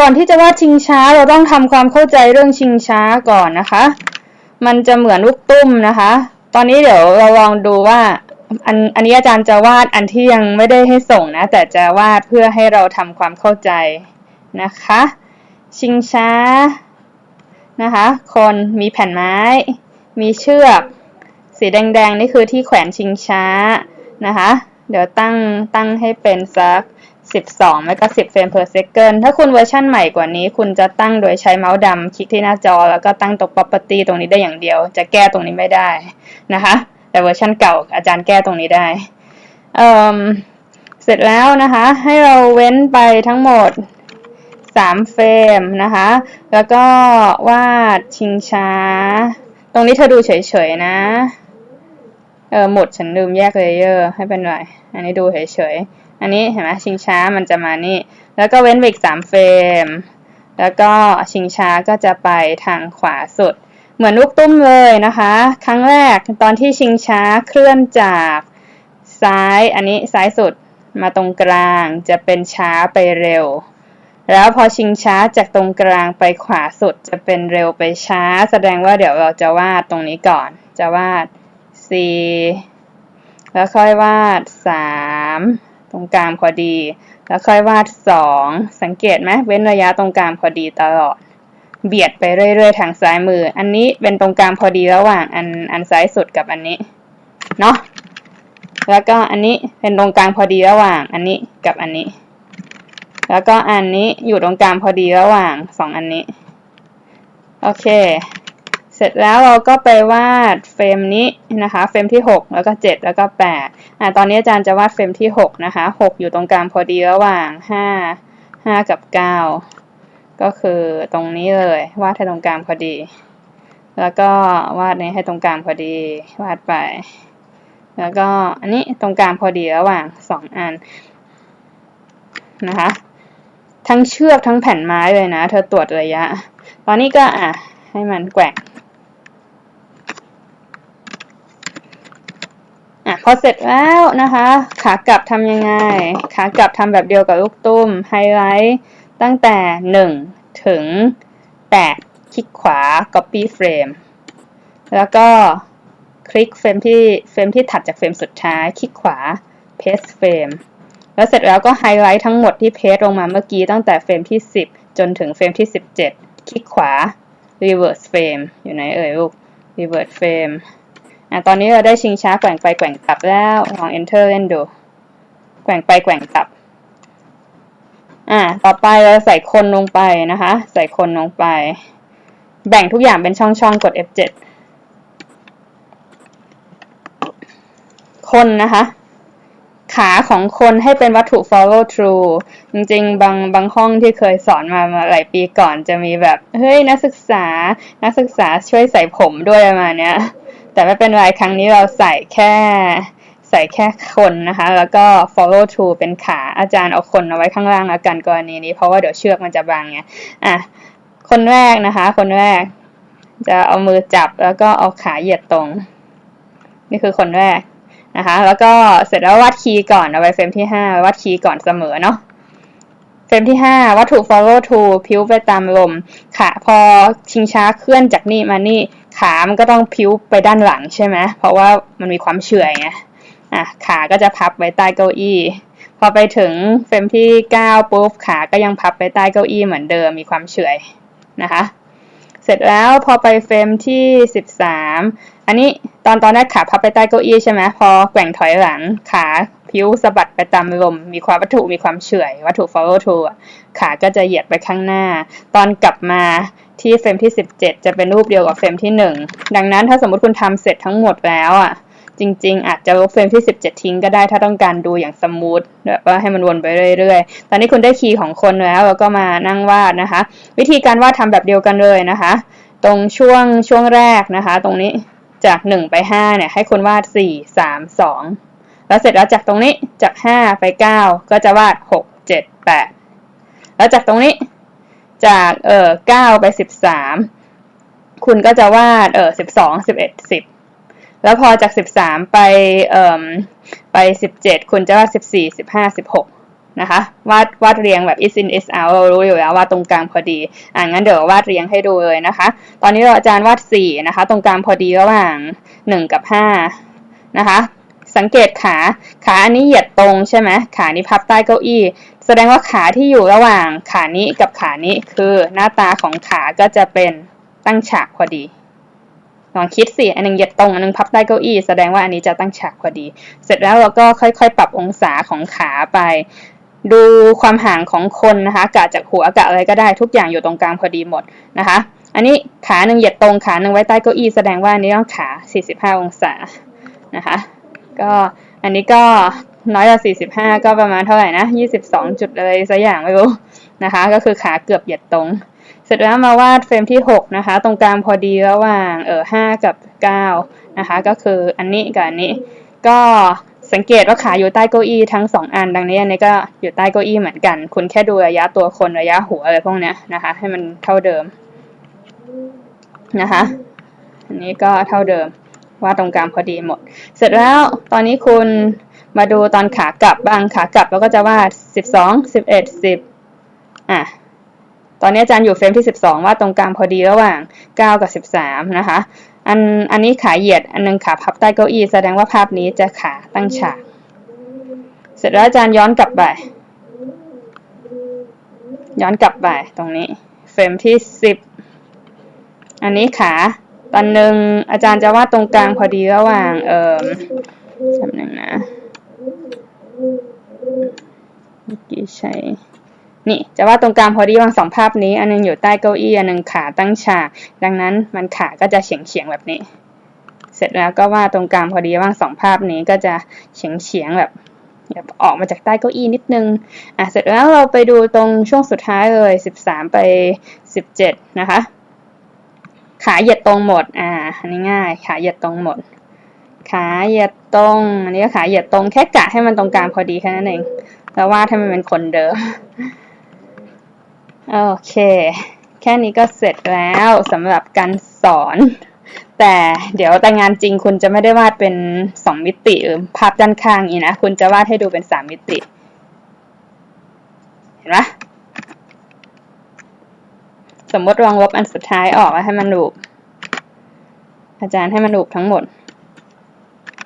ก่อนที่จะวาดชิงช้าเราต้องทำความเข้าใจเรื่องชิงช้าก่อนนะคะ มันจะเหมือนลูกตุ้มนะคะ ตอนนี้เดี๋ยวเราลองดูว่าอันอันนี้อาจารย์จะวาดอันที่ยังไม่ได้ให้ส่งนะ แต่จะวาดเพื่อให้เราทำความเข้าใจนะคะ ชิงช้านะคะ คนมีแผ่นไม้ มีเชือก สีแดงๆ นี่คือที่แขวนชิงช้านะคะ เดี๋ยวตั้งตั้งให้เป็นสัก 12ไม่ก็ 10 เฟรม per second ถ้าคุณเวอร์ชั่นใหม่กว่านี้ คุณจะตั้งโดยใช้เมาส์ดำคลิกที่หน้าจอ แล้วก็ตั้งตรง property ตรงนี้ได้อย่างเดียว จะแก้ตรงนี้ไม่ได้นะคะ แต่เวอร์ชันเก่าอาจารย์แก้ตรงนี้ได้ เเสร็จแล้วนะคะ ให้เราเว้นไปทั้งหมด 3 เฟรมนะคะ แล้วก็วาดชิงช้า ตรงนี้เธอดูเฉยๆนะ เออหมดฉันลืมแยกเลเยอร์ให้เป็นไรอันนี้ดูเฉยๆ อันนี้เห็นไหมชิงช้ามันจะมานี่ แล้วก็เว้นอีกสามเฟรม แล้วก็ชิงช้าก็จะไปทางขวาสุด เหมือนลูกตุ้มเลยนะคะ ครั้งแรกตอนที่ชิงช้าเคลื่อนจากซ้าย อันนี้ซ้ายสุดมาตรงกลางจะเป็นช้าไปเร็ว แล้วพอชิงช้าจากตรงกลางไปขวาสุดจะเป็นเร็วไปช้า แสดงว่าเดี๋ยวเราจะวาดตรงนี้ก่อน จะวาด C แล้วค่อยวาด 3 ตรงกลางพอดี แล้วค่อยวาด 2 สังเกตไหมเว้นระยะตรงกลางพอดีตลอด เบียดไปเรื่อยๆ ทางซ้ายมือ อันนี้เป็นตรงกลางพอดีระหว่างอันอันซ้ายสุดกับอันนี้เนาะแล้วก็อันนี้เป็นตรงกลางพอดีระหว่างอันนี้กับอันนี้ แล้วก็อันนี้อยู่ตรงกลางพอดีระหว่างสองอันนี้ โอเค สร็จแล้วเราก็ไปวาดเฟรมนี้นะคะเฟรมที่ 6 แล้วก็ 7 แล้วก็8อ่าตอนนี้อาจารย์จะวาดเฟรมที่ 6 นะคะ 6 อยู่ตรงกลางพอดีระหว่าง 5 5 กับ 9 ก็คือตรงนี้เลยวาดให้ตรงกลางพอดี แล้วก็วาดนี้ให้ตรงกลางพอดีวาดไป แล้วก็อันนี้ตรงกลางพอดีระหว่าง 2 อันนะคะทั้งเชือกทั้งแผ่นไม้เลยนะ เธอตรวจระยะ ตอนนี้ก็อะให้มันแกว่ง อะพอเสร็จแล้วนะคะ ขากลับทำยังไง ขากลับทำแบบเดียวกับลูกตุ้มไฮไลท์ตั้งแต่ 1 ถึง 8 คลิกขวา copy frame แล้วก็คลิกเฟรมที่เฟรมที่ถัดจากเฟรมสุดท้าย คลิกขวา paste frame แล้วเสร็จแล้วก็ไฮไลท์ทั้งหมดที่เพจลงมาเมื่อกี้ตั้งแต่เฟรมที่ 10 จนถึงเฟรมที่ 17 คลิกขวา reverse frame อยู่ไหนเอ่ยลูก reverse frame อะตอนนี้เราได้ชิงช้าแกว่งไปแกว่งกลับแล้วลอง enter เล่นดู แกว่งไปแกว่งกลับ อะต่อไปเราใส่คนลงไปนะคะ ใส่คนลงไป แบ่งทุกอย่างเป็นช่องๆกด F7 คนนะคะ ขาของคนให้เป็นวัตถุ follow through จริงๆ บางบางห้องที่เคยสอนมามาหลายปีก่อนจะมีแบบ เฮ้ย นักศึกษา นักศึกษาช่วยใส่ผมด้วยประมาณเนี้ย แต่ไม่เป็นไรครั้งนี้เราใส่แค่ใส่แค่คนนะคะ แล้วก็ follow to เป็นขาอาจารย์เอาคนเอาไว้ข้างล่างแล้วกันกรณีนี้เพราะว่าเดี๋ยวเชือกมันจะบางไงอะคนแรกนะคะ คนแรก จะเอามือจับแล้วก็เอาขาเหยียดตรง นี่คือคนแรกนะคะ แล้วก็เสร็จแล้ววัดคีย์ก่อนเอาไว้เฟรมที่ห้าวัดคีย์ก่อนเสมอเนาะเฟรมที่ห้าวัตถุ follow to พิ้วไปตามลม ค่ะ พอชิงช้าเคลื่อนจากนี่มานี่ ขามันก็ต้องพิ้วไปด้านหลังใช่ไหมเพราะว่ามันมีความเฉื่อยไงอะขาก็จะพับไว้ใต้เก้าอี้ พอไปถึงเฟรมที่เก้าปุ๊บขาก็ยังพับไปใต้เก้าอี้เหมือนเดิมมีความเฉื่อยนะคะ เสร็จแล้วพอไปเฟรมที่สิบสามอันนี้ตอนตอนแรกขาพับไปใต้เก้าอี้ใช่ไหมพอแกว่งถอยหลังขาพิ้วสะบัดไปตามลม มีความวัตถุมีความเฉื่อย วัตถุ follow t o ขาก็จะเหยียดไปข้างหน้า ตอนกลับมา ที่เฟรมที่ 17 จะเป็นรูปเดียวกับเฟรมที่ 1 ดังนั้นถ้าสมมติคุณทำเสร็จทั้งหมดแล้วอะจริง ๆ อาจจะลบเฟรมที่ 17 ทิ้งก็ได้ถ้าต้องการดูอย่างสมูทแบบว่าให้มันวนไปเรื่อยๆ ตอนนี้คุณได้คีย์ของคนแล้วเราก็มานั่งวาดนะคะ วิธีการวาดทำแบบเดียวกันเลยนะคะ ตรงช่วงช่วงแรกนะคะ ตรงนี้จาก 1 ไป 5 เนี่ย ให้คุณวาด 4 3 2 แล้วเสร็จแล้วจากตรงนี้จาก 5 ไป 9 ก็จะวาด 6 7 8 แล้วจากตรงนี้ จากเอ่อเก้าไปสิบสามคุณก็จะวาดเอ่อสิบสองสิบเอ็ดสิบแล้วพอจากสิบสามไปเอ่อไปสิบเจ็ดคุณจะวาดสิบสี่สิบห้าสิบหกนะคะ วาดวาดเรียงแบบ is in is out เรารู้อยู่แล้วว่าตรงกลางพอดี อ่างั้นเดี๋ยววาดเรียงให้ดูเลยนะคะ ตอนนี้เราอาจารย์วาดสี่นะคะ ตรงกลางพอดีระหว่างหนึ่งกับห้านะคะสังเกตขา ขาอันนี้เหยียดตรงใช่ไหม ขานี้พับใต้เก้าอี้ แสดงว่าขาที่อยู่ระหว่างขานี้กับขานี้คือหน้าตาของขาก็จะเป็นตั้งฉากพอดีลองคิดสิอันหนึงเหยียดตรงอันหนึงพับใต้เก้าอี้แสดงว่าอันนี้จะตั้งฉากพอดี เสร็จแล้วเราก็ค่อยๆ ปรับองศาของขาไป ดูความห่างของคนนะคะกะจากหัวกะอะไรก็ได้ทุกอย่างอยู่ตรงกลางพอดีหมดนะคะ อันนี้ขาหนึ่งเหยียดตรงขาหนึ่งไว้ใต้เก้าอี้แสดงว่าอันนี้ต้องขา 45 องศานะคะ ก็อันนี้ก็ น้อยกว่า 45 ก็ประมาณเท่าไหร่นะ 22 จุดอะไรสักอย่างไม่รู้นะคะ ก็คือขาเกือบเหยียดตรง เสร็จแล้วมาวาดเฟรมที่ 6 นะคะ ตรงกลางพอดีระหว่างเออ5กับ 9 นะคะ ก็คืออันนี้กับอันนี้ ก็สังเกตว่าขาอยู่ใต้เก้าอี้ทั้งสองอัน ดังนี้อันนี้ก็อยู่ใต้เก้าอี้เหมือนกัน คุณแค่ดูระยะตัวคนระยะหัวอะไรพวกเนี้ยนะคะ ให้มันเท่าเดิมนะคะ อันนี้ก็เท่าเดิมว่าดตรงกลางพอดีหมด เสร็จแล้วตอนนี้คุณ มาดูตอนขากลับบ้างขากลับแล้วก็จะวาดสิบสองสิบเอ็ดสิบอะตอนนี้อาจารย์อยู่เฟรมที่สิบสองวาดตรงกลางพอดีระหว่างเก้ากับสิบสามนะคะ อันอันนี้ขาเหยียดอันนึงขาพับใต้เก้าอี้แสดงว่าภาพนี้จะขาตั้งฉาก เสร็จแล้วอาจารย์ย้อนกลับไปย้อนกลับไปตรงนี้ เฟรมที่สิบอันนี้ขาตอนหนึ่งอาจารย์จะวาดตรงกลางพอดีระหว่างเอ่อจำหนึ่งนะเมื่อ กี้ใช้นี่จะว่าตรงกลางพอดีวางสองภาพนี้ อันหนึงอยู่ใต้เก้าอี้อันหนึงขาตั้งฉาก ดังนั้นมันขาก็จะเฉียงเฉียงแบบนี้ เสร็จแล้วก็ว่าตรงกลางพอดีวางสองภาพนี้ก็จะเฉียงเฉียงแบบแบบออกมาจากใต้เก้าอี้นิดนึงอะเสร็จแล้วเราไปดูตรงช่วงสุดท้ายเลยสิบสามไปสิบเจ็ดนะคะ ขาเหยียดตรงหมดอ่าอันนี้ง่าย ขาเหยียดตรงหมด ขาเหยียดตรง อันนี้ก็ขาเหยียดตรงแค่กะให้มันตรงกลางพอดีแค่นั้นเอง แล้ววาดให้มันเป็นคนเดิม โอเค แค่นี้ก็เสร็จแล้วสำหรับการสอน แต่เดี๋ยวแต่งานจริงคุณจะไม่ได้วาดเป็นสองมิติหรือภาพด้านข้างนี้นะ คุณจะวาดให้ดูเป็นสามมิติ เห็นไหมสมมติลองลบอันสุดท้ายออกแล้วให้มันรูป อาจารย์ให้มันรูปทั้งหมด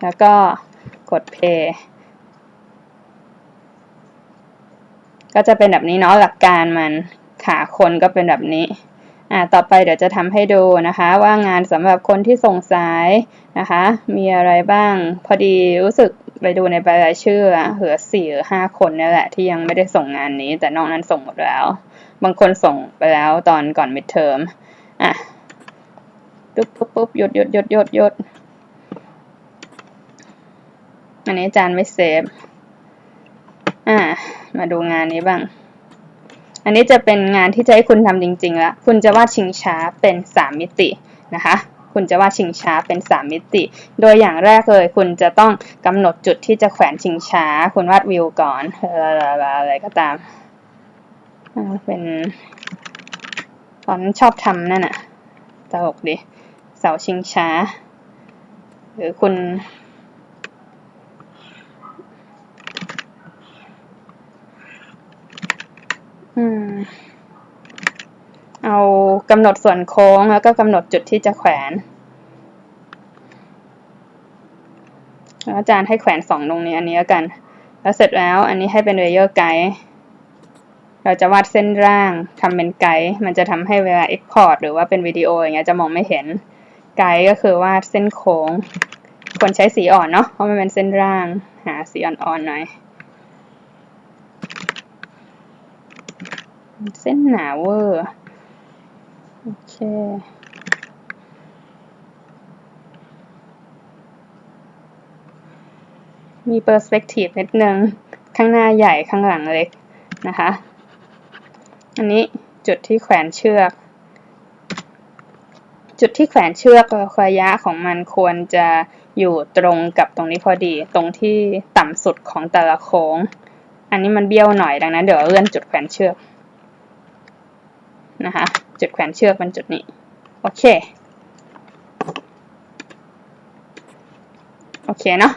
แล้วก็กด play ก็จะเป็นแบบนี้เนาะหลักการมันขาคนก็เป็นแบบนี้อ่าต่อไปเดี๋ยวจะทำให้ดูนะคะ ว่างานสำหรับคนที่ส่งสายนะคะ มีอะไรบ้างพอดีรู้สึกไปดูในรายชื่อเหลือสี่หรือห้าคนเนี่ยแหละที่ยังไม่ได้ส่งงานนี้ แต่นอกนั้นส่งหมดแล้ว บางคนส่งไปแล้วตอนก่อนมิดเทอมอะปุ๊บปุ๊บปุ๊บหยุดหยุดหยุดหยุดหยุดอันนี้อาจารย์ไม่เซฟอ่า มาดูงานนี้บ้าง อันนี้จะเป็นงานที่จะให้คุณทำจริงๆแล้วคุณจะวาดชิงช้าเป็นสามมิตินะคะ คุณจะวาดชิงช้าเป็นสามมิติ โดยอย่างแรกเลย คุณจะต้องกำหนดจุดที่จะแขวนชิงช้า คุณวาดวิวก่อนอะไรก็ตามอ่าเป็นตอนนั้นชอบทำนั่นน่ะตลกดิเสาชิงช้า หรือคุณ เอากำหนดส่วนโค้งแล้วก็กำหนดจุดที่จะแขวน อาจารย์ให้แขวนสองตรงนี้อันนี้แล้วกัน แล้วเสร็จแล้วอันนี้ให้เป็น layer guide เราจะวาดเส้นร่างทำเป็นไกด์มันจะทำให้เวลา export หรือว่าเป็นวิดีโออย่างเงี้ยจะมองไม่เห็นไกด์ก็คือวาดเส้นโค้งควรใช้สีอ่อนเนาะเพราะมันเป็นเส้นร่างหาสีอ่อนๆหน่อยเส้นหนาเวอร์ โอเค มีเปอร์สเปกทีฟนิดนึง ข้างหน้าใหญ่ข้างหลังเล็กนะคะ อันนี้จุดที่แขวนเชือก จุดที่แขวนเชือกระยะของมันควรจะอยู่ตรงกับตรงนี้พอดี ตรงที่ต่ำสุดของแต่ละโค้ง อันนี้มันเบี้ยวหน่อยดังนั้นเดี๋ยวเลื่อนจุดแขวนเชือกนะคะ จุดแขวนเชือกเป็นจุดนี้ โอเค โอเคเนาะ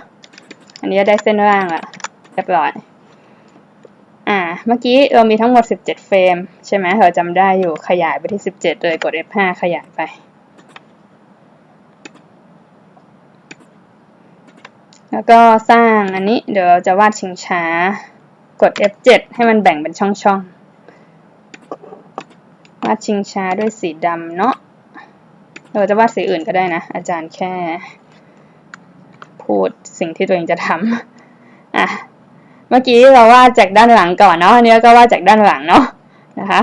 อันนี้ได้เส้นร่างละเรียบร้อย อ่า เมื่อกี้เรามีทั้งหมด 17 เฟรม ใช่ไหมเราจำได้อยู่ขยายไปที่ 17 เลยกด F5 ขยายไป แล้วก็สร้างอันนี้เดี๋ยวเราจะวาดชิงช้ากด F7 ให้มันแบ่งเป็นช่องๆาดชิงช้าด้วยสีดำเนาะ เราจะวาดสีอื่นก็ได้นะ อาจารย์แค่ พูดสิ่งที่ตัวเองจะทำอะ เมื่อกี้เราวาดจากด้านหลังก่อนเนาะ อันนี้ก็วาดจากด้านหลังเนาะนะคะ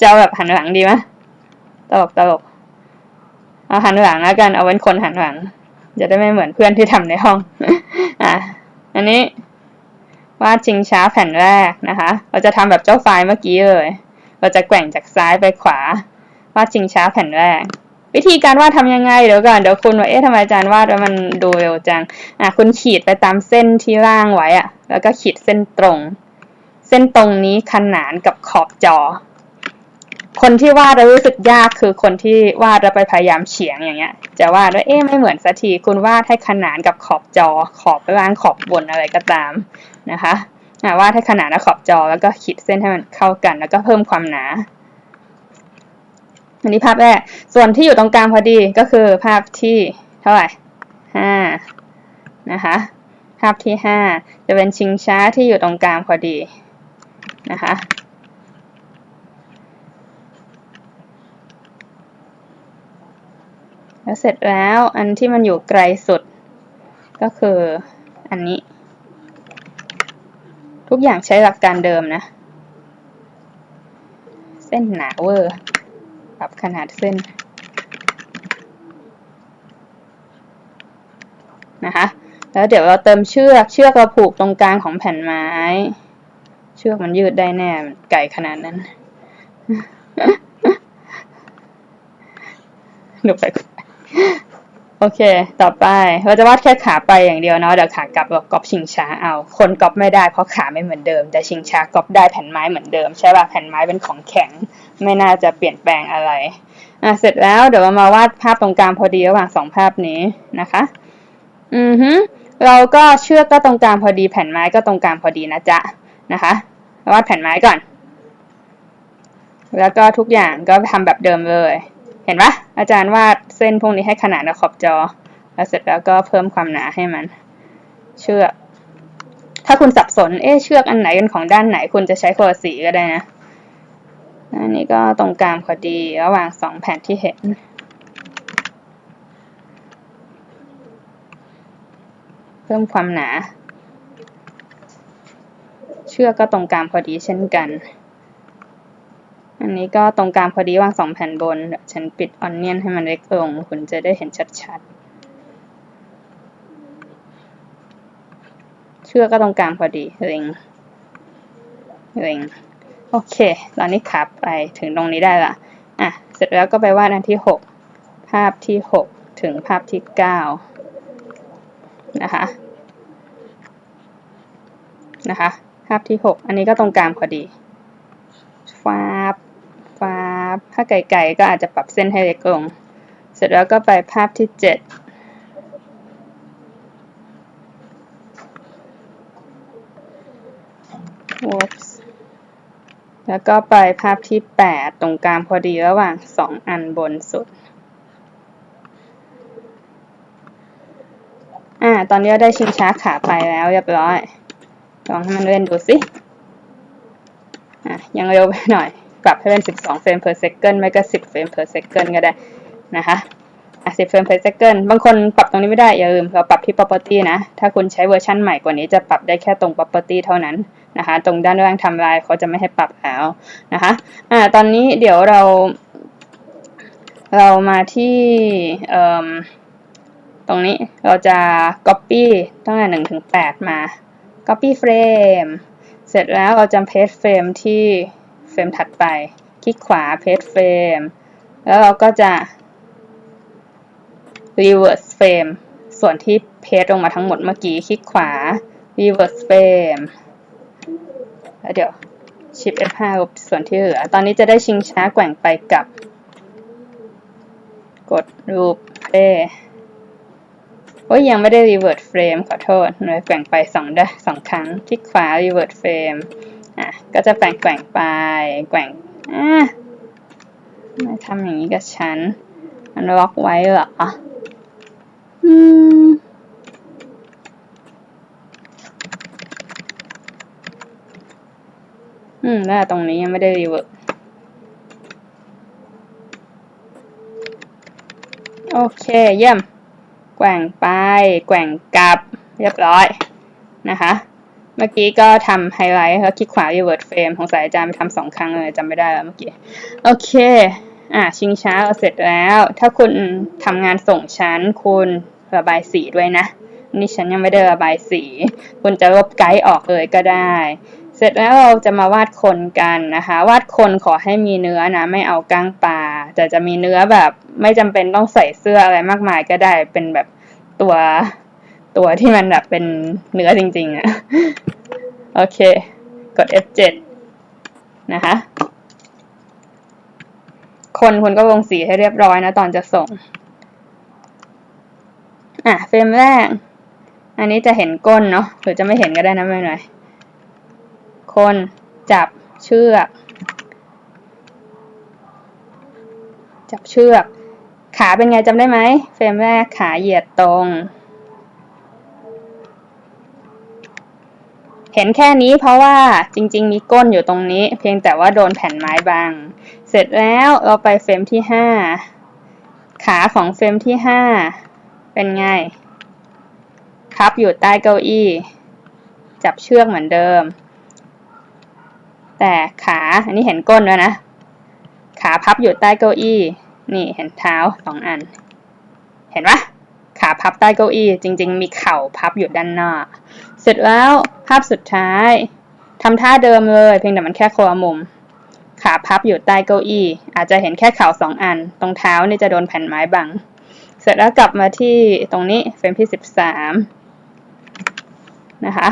จะเอาแบบหันหลังดีไหมตลกตลกเอาหันหลังแล้วกัน เอาเป็นคนหันหลัง จะได้ไม่เหมือนเพื่อนที่ทำในห้อง อะ อันนี้วาดชิงช้าแผ่นแรกนะคะ เราจะทำแบบเจ้าไฟล์เมื่อกี้เลย เราจะแกว่งจากซ้ายไปขวาวาดชิงช้าแผ่นแรก วิธีการวาดทำยังไง เดี๋ยวก่อนเดี๋ยวคุณว่าเอ๊ะทำไมอาจารย์วาดแล้วมันดูเร็วจังอะคุณขีดไปตามเส้นที่ร่างไว้อะแล้วก็ขีดเส้นตรง เส้นตรงนี้ขนานกับขอบจอ คนที่วาดแล้วรู้สึกยากคือคนที่วาดแล้วไปพยายามเฉียงอย่างเงี้ย จะวาดว่าเอ๊ะไม่เหมือนสักทีคุณวาดให้ขนานกับขอบจอ ขอบล่างขอบบนอะไรก็ตามนะคะ วาดให้ขนานกับขอบจอแล้วก็ขีดเส้นให้มันเข้ากัน แล้วก็เพิ่มความหนาอันนี้ภาพแรก ส่วนที่อยู่ตรงกลางพอดีก็คือภาพที่เท่าไหร่ห้านะคะ ภาพที่ห้าจะเป็นชิงช้าที่อยู่ตรงกลางพอดีนะคะ แล้วเสร็จแล้วอันที่มันอยู่ไกลสุดก็คืออันนี้ ทุกอย่างใช้หลักการเดิมนะ เส้นหนาเวอร์ปรับขนาดเส้นนะคะ แล้วเดี๋ยวเราเติมเชือก เชือกเราผูกตรงกลางของแผ่นไม้ เชือกมันยืดได้แน่ไก่ขนาดนั้นหนุกไป โอเค ต่อไปเราจะวาดแค่ขาไปอย่างเดียวเนาะ เดี๋ยวขากลับเรากรอบชิงช้าเอา คนกรอบไม่ได้เพราะขาไม่เหมือนเดิม แต่ชิงช้ากรอบได้แผ่นไม้เหมือนเดิมใช่ป่ะ แผ่นไม้เป็นของแข็ง ไม่น่าจะเปลี่ยนแปลงอะไร อะ เสร็จแล้วเดี๋ยวเรามาวาดภาพตรงกลางพอดีระหว่างสองภาพนี้นะคะ อือฮึเราก็เชือกก็ตรงกลางพอดี แผ่นไม้ก็ตรงกลางพอดีนะจ๊ะ นะคะวาดแผ่นไม้ก่อน แล้วก็ทุกอย่างก็ทำแบบเดิมเลย ห็นปะอาจารย์วาดเส้นพวกนี้ให้ขนาดกับขอบจอ แล้วเสร็จแล้วก็เพิ่มความหนาให้มัน เชือก ถ้าคุณสับสน เอ๊ะเชือกอันไหนเป็นของด้านไหน คุณจะใช้คนลสีก็ได้นะอันนี้ก็ตรงกลางพอดีระหว่างสองแผ่นที่เห็น เพิ่มความหนา เชือกก็ตรงกลางพอดีเช่นกัน อันนี้ก็ตรงกลางพอดีวางสองแผ่นบนเดี๋ยวฉันปิดออนเนียนให้มันเล็กลงคุณจะได้เห็นชัดๆ เชือกก็ตรงกลางพอดีเล็งเล็งโอเค ตอนนี้ขับไปถึงตรงนี้ได้ละอะ เสร็จแล้วก็ไปวาดอันที่หกภาพที่หกถึงภาพที่เก้านะคะ นะคะ ภาพที่หกอันนี้ก็ตรงกลางพอดีฟาบ ฟ้าถ้าไกลๆก็อาจจะปรับเส้นให้เล็กลง เสร็จแล้วก็ไปภาพที่เจ็ด Whoops แล้วก็ไปภาพที่แปดตรงกลางพอดีระหว่างสองอันบนสุด อ่า ตอนนี้เราได้ชิงช้าขาไปแล้วเรียบร้อย ลองให้มันเล่นดูสิ อะ ยังเร็วไปหน่อย ปรับให้เป็น 12 เฟรม per second ไม่ก็ 10 เฟรม per second ก็ได้นะคะอะ10 เฟรม per second บางคนปรับตรงนี้ไม่ได้ อย่าลืมเราปรับที่ property นะ ถ้าคุณใช้เวอร์ชันใหม่กว่านี้จะปรับได้แค่ตรง property เท่านั้นนะคะ ตรงด้านล่างทำลายเขาจะไม่ให้ปรับแล้วนะคะอ่าตอนนี้เดี๋ยวเรา เรามาที่เอ่อตรงนี้เราจะ copy ตั้งแต่หนึ่งถึงแปดมา copy frame เสร็จแล้วเราจะ paste frame ที่ รมถัดไป คลิกขวา paste frame แล้วเราก็จะ reverse frame ส่วนที่ paste ลงมาทั้งหมดเมื่อกี้ คลิกขวา reverse frame แล้วเดี๋ยว shift F5 ลบส่วนที่เหลือ ตอนนี้จะได้ชิงช้าแกว่งไปกับ กดรูป play โอ้ยยังไม่ได้ revert frame ขอโทษเลยแกว่งไปสองได้สองครั้ง คลิกขวา revert frame อะก็จะแกว่งแกว่งไปแกว่งอะม่ทำอย่างนี้กับฉัน มันล็อกไว้เหรออืมอืมแล้วตรงนี้ยังไม่ได้รีเวิร์สโอเค เยี่ยม แกว่งไป แกว่งกลับ เรียบร้อย นะคะ เมื่อกี้ก็ทำไฮไลท์แล้วคลิกขวา revert frame ของสายอาจารย์ไปทำสองครั้งเลยจำไม่ได้แล้วเมื่อกี้ โอเค อะ ชิงช้าเราเสร็จแล้ว ถ้าคุณทำงานส่งชั้น คุณระบายสีด้วยนะ นี่ฉันยังไม่ได้ระบายสี คุณจะลบไกด์ออกเลยก็ได้ เสร็จแล้วเราจะมาวาดคนกันนะคะ วาดคนขอให้มีเนื้อนะ ไม่เอาก้างปลาแต่จะมีเนื้อแบบไม่จำเป็นต้องใส่เสื้ออะไรมากมายก็ได้ เป็นแบบตัว ตัวที่มันแบบเป็นเนื้อจริงๆอะโอเค กด F7 นะคะ คนคุณก็ลงสีให้เรียบร้อยนะ ตอนจะส่ง อะเฟรมแรก อันนี้จะเห็นก้นเนาะหรือจะไม่เห็นก็ได้นะไม่เป็นไรคนจับเชือก จับเชือก ขาเป็นไงจำได้ไหมเฟรมแรกขาเหยียดตรง เห็นแค่นี้เพราะว่าจริง ๆ มีก้นอยู่ตรงนี้ เพียงแต่ว่าโดนแผ่นไม้บัง เสร็จแล้วเราไปเฟรมที่ห้าขาของเฟรมที่ห้าเป็นไงพับอยู่ใต้เก้าอี้ จับเชือกเหมือนเดิม แต่ขาอันนี้เห็นก้นแล้วนะ ขาพับอยู่ใต้เก้าอี้ นี่เห็นเท้าสองอัน เห็นปะขาพับใต้เก้าอี้ จริง ๆ มีเข่าพับอยู่ด้านน้าเสร็จแล้วาพสุดท้ายทำท่าเดิมเลย เพียงแต่มันแค่คนละมุม ขาพับอยู่ใต้เก้าอี้ อาจจะเห็นแค่เข่าสองอัน ตรงเท้านี่จะโดนแผ่นไม้บัง เสร็จแล้วกลับมาที่ตรงนี้เฟรมที่สิบสามนะคะ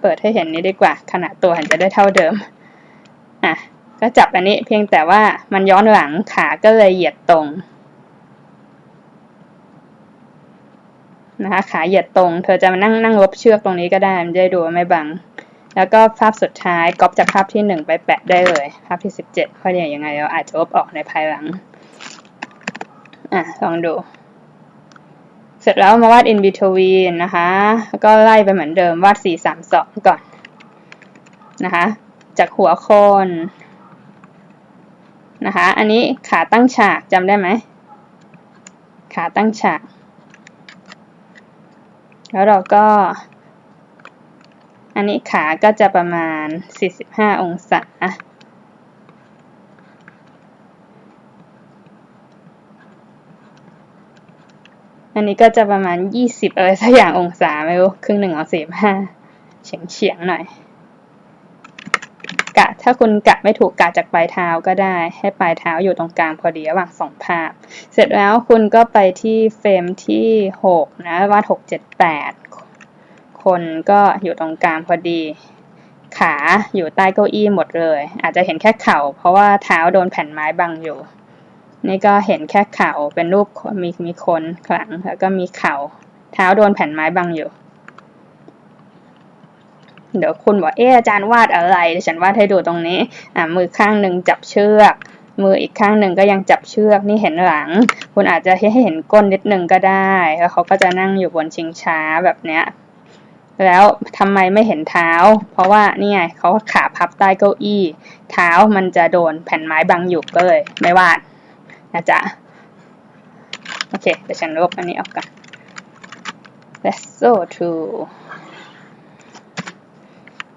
เปิดให้เห็นนี้ดีกว่า ขนาดตัวเห็นจะได้เท่าเดิม อะ ก็จับอันนี้เพียงแต่ว่ามันย้อนหลังขาก็เลยเหยียดตรง นะคะขาเหยียดตรง เธอจะมานั่งนั่งลบเชือกตรงนี้ก็ได้มันจะได้ดูไม่บัง แล้วก็ภาพสุดท้ายก๊อปจากภาพที่หนึ่งไปแปะได้เลย ภาพที่สิบเจ็ดเพราะอย่ยังไงเราอาจจะลบออกในภายหลัง อะลองดู เสร็จแล้วมาวาด in between นะคะ แล้วก็ไล่ไปเหมือนเดิมวาดสี่สามสองก่อนนะคะ จากหัวโคนนะคะ อันนี้ขาตั้งฉากจำได้ไหม ขาตั้งฉาก แล้วเราก็ อันนี้ขาก็จะประมาณ 45 องศา อันนี้ก็จะประมาณ 20 อะไรสักอย่างองศาไม่รู้ครึ่งหนึ่งของ45เฉียงเฉียงหน่อย ถ้าคุณกะไม่ถูกกะจากปลายเท้าก็ได้ ให้ปลายเท้าอยู่ตรงกลางพอดีระหว่างสองภาพ เสร็จแล้วคุณก็ไปที่เฟรมที่หกนะวาดหกเจ็ดแปดคนก็อยู่ตรงกลางพอดี ขาอยู่ใต้เก้าอี้หมดเลย อาจจะเห็นแค่เข่า เพราะว่าเท้าโดนแผ่นไม้บังอยู่ นี่ก็เห็นแค่เข่าเป็นรูปมีมีคนขลังแล้วก็มีเข่า เท้าโดนแผ่นไม้บังอยู่ เดี๋ยวคุณบอกเอออาจารย์วาดอะไรฉันวาดให้ดูตรงนี้อ่ามือข้างหนึ่งจับเชือก มืออีกข้างหนึ่งก็ยังจับเชือกนี่เห็นหลัง คุณอาจจะให้เห็นก้นนิดนึงก็ได้แล้วเขาก็จะนั่งอยู่บนชิงช้าแบบเนี้ยแล้วทำไมไม่เห็นเท้า เพราะว่านี่ไงเขาขาพับใต้เก้าอี้ เท้ามันจะโดนแผ่นไม้บังอยู่ก็เลยไม่วาดนะจ๊ะโอเคเดี๋ยวฉันลบอันนี้ออกก่อน let's go to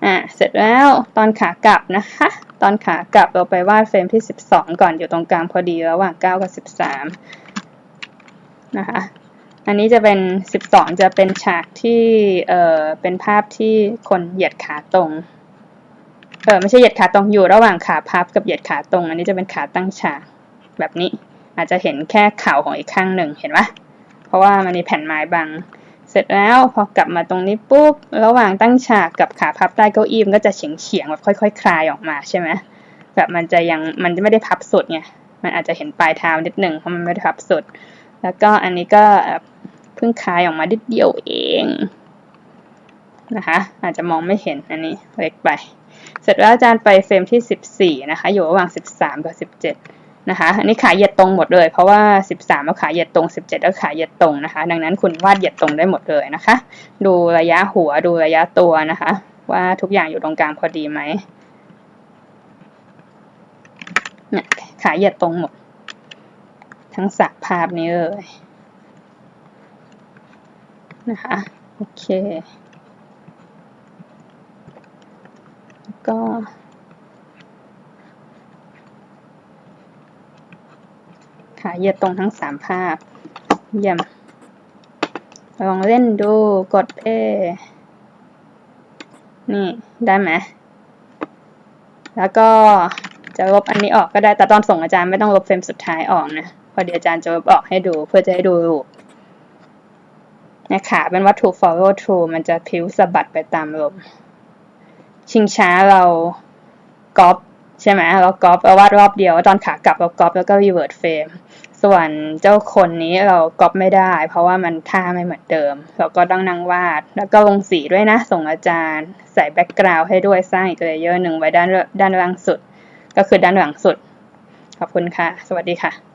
อ่าเสร็จแล้วตอนขากลับนะคะ ตอนขากลับเราไปวาดเฟรมที่ 12 ก่อนอยู่ตรงกลางพอดีระหว่าง 9 กับ 13 นะคะอันนี้จะเป็น 12 จะเป็นฉากที่เอ่อเป็นภาพที่คนเหยียดขาตรงเออไม่ใช่เหยียดขาตรงอยู่ระหว่างขาพับกับเหยียดขาตรง อันนี้จะเป็นขาตั้งฉากแบบนี้ อาจจะเห็นแค่เข่าของอีกข้างหนึ่งเห็นปะเพราะว่ามันมีแผ่นไม้บัง สร็จแล้วพอกลับมาตรงนี้ปุ๊บ ระหว่างตั้งฉากกับขาพับใต้เก้าอี้มันก็จะเฉียงเฉียงๆแบบค่อยๆคลายออกมาใช่ไหมแบบมันจะยังมันจะไม่ได้พับสุดไงมันอาจจะเห็นปลายเท้านิดหนึ่งเพราะมันไม่ได้พับสุด แล้วก็อันนี้ก็เพิ่งคลายออกมาดิดเดียวเองนะคะอาจจะมองไม่เห็นอันนี้เล็กไป เสร็จแล้วอาจารย์ไปเฟรมที่ 14นะคะอยู่ระหว่าง 13 กับ 17 นะคะ อันนี้ขาเหยียดตรงหมดเลย เพราะว่า 13เอาขาเหยียดตรง 17เอาขาเหยียดตรงนะคะ ดังนั้นคุณวาดเหยียดตรงได้หมดเลยนะคะ ดูระยะหัวดูระยะตัวนะคะ ว่าทุกอย่างอยู่ตรงกลางพอดีไหมเนี่ยขาเหยียดตรงหมด ทั้งสามภาพนี้เลยนะคะโอเค ก็ ขาเหยียดตรงทั้งสามภาพ เยี่ยม ลองเล่นดู กดเพย์นี่ ได้ไหม แล้วก็จะลบอันนี้ออกก็ได้ แต่ตอนส่งอาจารย์ไม่ต้องลบเฟรมสุดท้ายออกนะพอเดี๋ยวอาจารย์จะลบออกให้ดู เพื่อจะให้ดูรูปนี่ยขาเป็นวัตถุ follow through มันจะพิ้วสะบัดไปตามลม ชิงช้าเราก๊อปใช่ไหมเราก๊อปเราวาดรอบเดียว ตอนขากลับเราก๊อปแล้วก็ revert frame ส่วนเจ้าคนนี้เราก๊อปไม่ได้ เพราะว่ามันท่าไม่เหมือนเดิม เราก็ต้องนั่งวาด แล้วก็ลงสีด้วยนะ ส่งอาจารย์ ใส่แบ็กกราวด์ให้ด้วยสร้างอีกเลเยอร์หนึ่งไว้ด้านด้านล่างสุด ก็คือด้านหลังสุด ขอบคุณค่ะ สวัสดีค่ะ